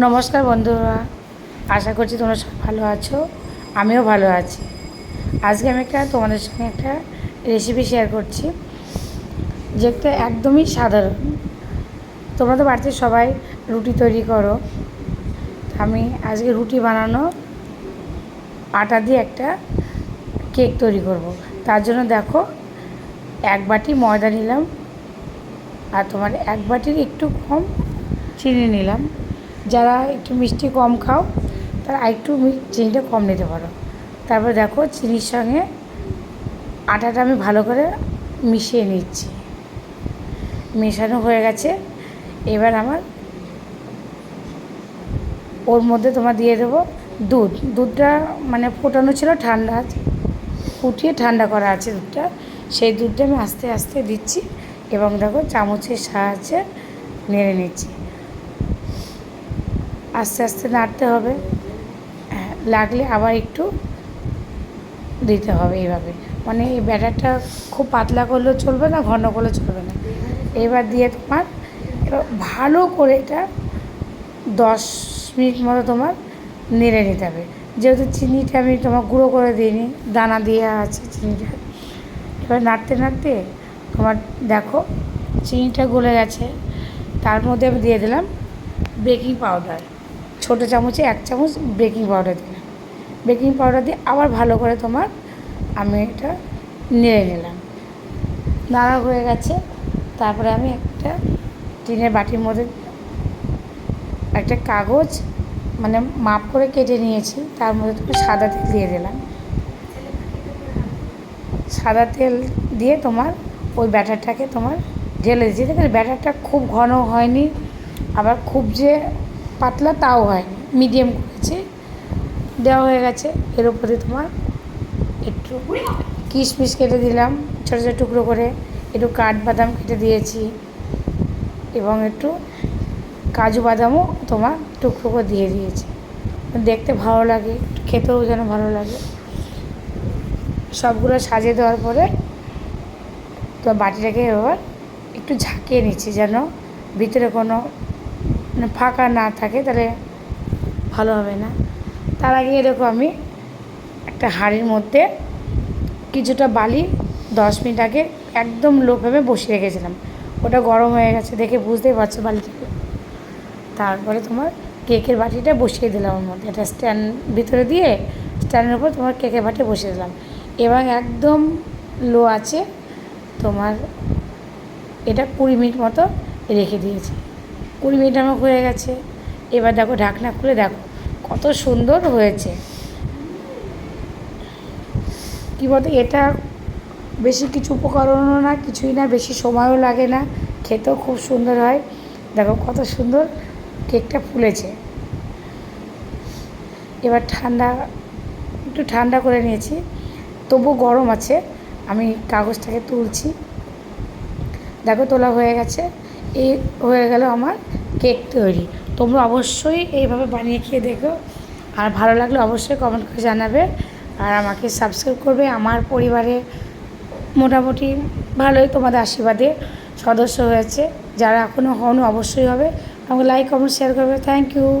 নমস্কার বন্ধুরা, আশা করছি তোমরা সব ভালো আছো, আমিও ভালো আছি। আজকে আমি একটা তোমাদের সঙ্গে একটা রেসিপি শেয়ার করছি যেটা একদমই সাধারণ। তোমরা তো বাড়িতে সবাই রুটি তৈরি করো আমি আজকে রুটি বানানো, আটা দিয়ে একটা কেক তৈরি করব। তার জন্য দেখো, এক বাটি ময়দা নিলাম, আর তোমার এক বাটির একটু কম চিনি নিলাম। যারা একটু মিষ্টি কম খাও, তারা একটু চিনিটা কম নিতে পারো। তারপর দেখো চিনির সঙ্গে আটাটা আমি ভালো করে মিশিয়ে নিচ্ছি। মেশানো হয়ে গেছে। এবার আমার ওর মধ্যে তোমার দিয়ে দেবো দুধ। দুধটা মানে ফোটানো ছিল ঠান্ডা আছে, ফুটিয়ে ঠান্ডা করা আছে দুধটা। সেই দুধটা আমি আস্তে আস্তে দিচ্ছি এবং দেখো চামচের সাহায্যে নেড়ে নিচ্ছি। আস্তে আস্তে নাড়তে হবে। লাগলে আবার একটু দিতে হবে এইভাবে। মানে এই ব্যাটারটা খুব পাতলা করলেও চলবে না, ঘন করলেও চলবে না। এবার দিয়ে তোমার ভালো করে এটা দশ মিনিট মতো তোমার নেড়ে নিতে হবে। যেহেতু চিনিটা আমি তোমার গুঁড়ো করে দিইনি, দানা দিয়ে আছে চিনিটা। এবার নাড়তে নাড়তে তোমার দেখো চিনিটা গলে গেছে। তার মধ্যে আমি দিয়ে দিলাম বেকিং পাউডার। ছোটো চামচে এক চামচ বেকিং পাউডার দিলাম। বেকিং পাউডার দিয়ে আবার ভালো করে তোমার আমি এটা নেড়ে নিলাম। নাড়া হয়ে গেছে, তারপরে আমি একটা টিনের বাটির মধ্যে একটা কাগজ মানে মাপ করে কেটে নিয়েছি, তার মধ্যে তুমি সাদা তেল দিয়ে দিলাম। সাদা তেল দিয়ে তোমার ওই ব্যাটারটাকে তোমার ঢেলে দিচ্ছি দেখে ব্যাটারটা খুব ঘন হয়নি, আবার খুব যে পাতলা তাও হয়নি মিডিয়াম করেছি। দেওয়া হয়ে গেছে, এর উপরে তোমার একটু কিশমিশ কেটে দিলাম, ছোটো ছোটো টুকরো করে, একটু কাঠবাদাম কেটে দিয়েছি, এবং একটু কাজু বাদামও তোমার টুকরো করে দিয়ে দিয়েছি। দেখতে ভালো লাগে, খেতেও যেন ভালো লাগে। সবগুলো সাজিয়ে দেওয়ার পরে তো বাটিটাকে এবার একটু ঝাঁকিয়ে নিচ্ছি যেন ভিতরে কোনো মানে ফাঁকা না থাকে, তাহলে ভালো হবে না। তার আগে এরকম আমি একটা হাঁড়ির মধ্যে কিছুটা বালি দশ মিনিট আগে একদম লো ফ্লেমে বসিয়ে রেখেছিলাম। ওটা গরম হয়ে গেছে দেখে বুঝতেই পারছ বালিটাকে তারপরে তোমার কেকের বাটিটা বসিয়ে দিলাম ওর মধ্যে। একটা স্ট্যান্ড ভিতরে দিয়ে স্ট্যান্ডের উপর তোমার কেকের বাটি বসিয়ে দিলাম। এবং একদম লো আছে তোমার এটা কুড়ি মিনিট মতো রেখে দিয়েছি। কুড়ি মিনিট আমার হয়ে গেছে। এবার দেখো ঢাকনা খুলে দেখো, কত সুন্দর হয়েছে। কী বলতো, এটা বেশি কিছু উপকরণও না, কিছুই না, বেশি সময়ও লাগে না, খেতেও খুব সুন্দর হয়। দেখো কত সুন্দর কেকটা ফুলেছে। এবার ঠান্ডা, একটু ঠান্ডা করে নিয়েছি। তবু গরম আছে, আমি কাগজটাকে তুলছি। দেখো তোলা হয়ে গেছে। এই হয়ে গেল আমার কেক তৈরি। তোমরা অবশ্যই এইভাবে বানিয়ে খেয়ে দেখো। আর ভালো লাগলে অবশ্যই কমেন্ট করে জানাবে। আর আমাকে সাবস্ক্রাইব করবে। আমার পরিবারে মোটামুটি ভালোই তোমাদের আশীর্বাদে সদস্য হয়েছে। যারা এখনও হন অবশ্যই হবে। আমাকে লাইক কমেন্ট শেয়ার করবে। Thank you